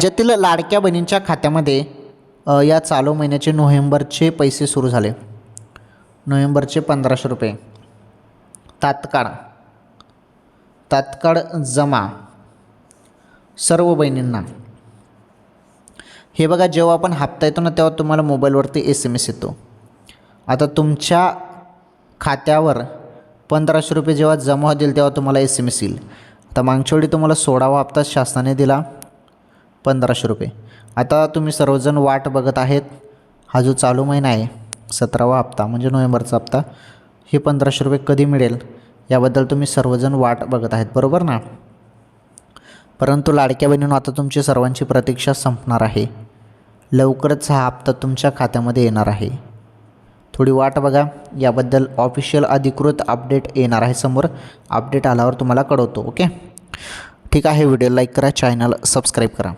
ज्यातील लाडक्या बहिणींच्या खात्यामध्ये या चालू महिन्याचे नोव्हेंबरचे पैसे सुरू झाले. नोव्हेंबरचे पंधराशे रुपये. तात्काळ. तात्काळ जमा. सर्व बहिणींना. हे बघा जेव्हा आपण हप्ता येतो ना तेव्हा तुम्हाला मोबाईलवरती एस एम एस येतो. आता तुमच्या खात्यावर पंधराशे रुपये जेव्हा जमा होतील तेव्हा तुम्हाला एस एम एस येईल. आता मागच्या वेळी तुम्हाला सोळावा हप्ता शासनाने दिला. पंधराशे रुपये. आता तुम्ही सर्वजण वाट बघत आहेत. हा जो चालू महिना आहे सतरावा हप्ता म्हणजे नोव्हेंबरचा हप्ता हे पंधराशे रुपये कधी मिळेल? याबद्दल तुम्ही सर्वजण वाट बघत आहेत बरोबर ना? परंतु लाडक्या बहिणीनं आता तुमची सर्वांची प्रतीक्षा संपणार आहे. लवकरच हा हप्ता तुमच्या खात्यामध्ये येणार आहे. थोडी वाट बघा. याबद्दल ऑफिशियल अधिकृत अपडेट येणार आहे समोर. अपडेट आल्यावर तुम्हाला कळवतो ओके? ठीक आहे व्हिडिओ लाईक करा चॅनल सबस्क्राईब करा.